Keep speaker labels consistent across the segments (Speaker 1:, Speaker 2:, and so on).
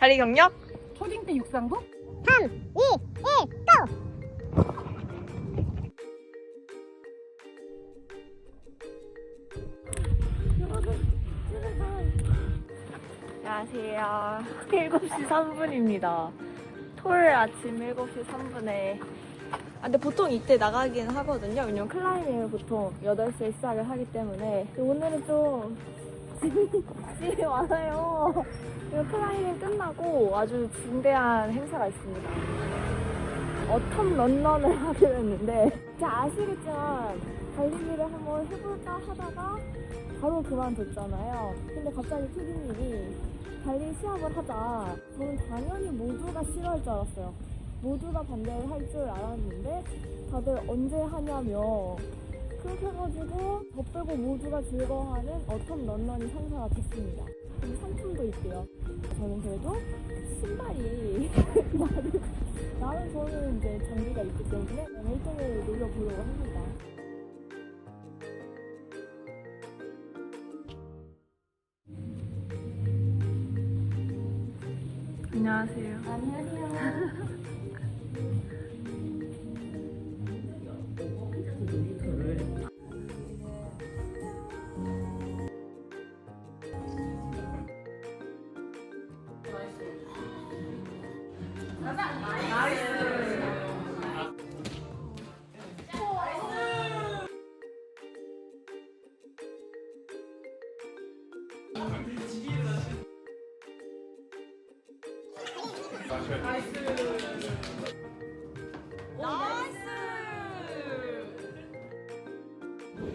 Speaker 1: 다리 경력?
Speaker 2: 초딩 때 육상부?
Speaker 3: 3, 2, 1, 고!
Speaker 1: 안녕하세요. 7시 3분입니다. 토요일 아침 7시 3분에. 아, 근데 보통 이때 나가긴 하거든요. 왜냐면 클라이밍을 보통 8시에 시작을 하기 때문에. 근데 오늘은 좀 짐이 많아요. 클라이밍 끝나고 아주 중대한 행사가 있습니다. 어텀 런런을 했는데 제가 아시겠지만 달리기를 한번 해볼까 하다가 바로 그만뒀잖아요. 근데 갑자기 피디님이 달리기 시합을 하자. 저는 당연히 모두가 싫어할 줄 알았어요. 모두가 반대를 할 줄 알았는데 다들 언제 하냐며 그렇게 해가지고 저 빼고 모두가 즐거워하는 어텀 런런이 성사가 됐습니다. 그리고 상품도 있대요. 저는 그래도 신발이 나를 나는 저는 이제 장비가 있기 때문에 1등을 노려보려고 합니다. 안녕하세요. 안녕하세요.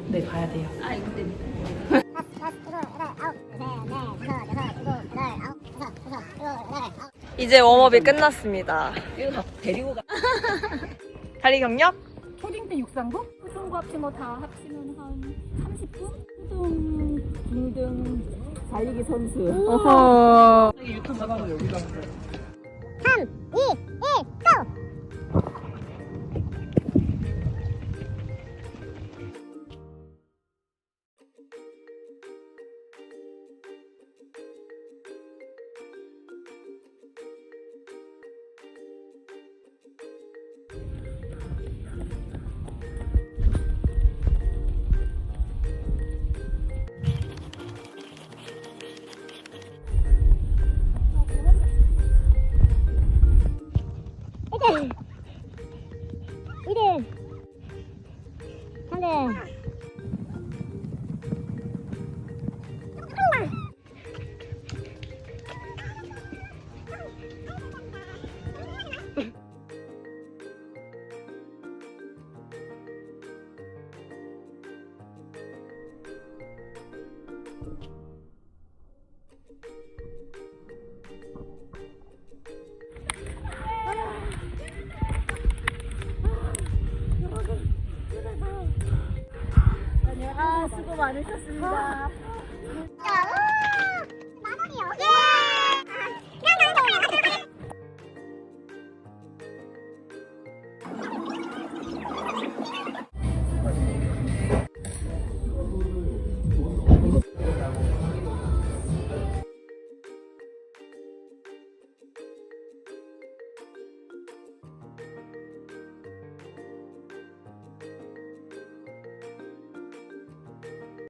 Speaker 1: 네, 가야 돼요.
Speaker 3: 다섯, 다섯, 일곱, 여덟, 아홉, 셋, 넷, 다섯, 여섯, 일곱, 여덟, 아홉, 다섯, 다섯, 일곱, 여덟, 아홉.
Speaker 1: 이제 웜업이 끝났습니다.
Speaker 2: 데리고 가.
Speaker 1: 다리 경력?
Speaker 2: 초딩 때 육상부? 초등부 합치면 다 합치면 한 30분? 초등, 중등 달리기 선수.
Speaker 1: 어허.
Speaker 3: 3, 2, 1, 고! 2등 3등
Speaker 2: 수고 많으셨습니다.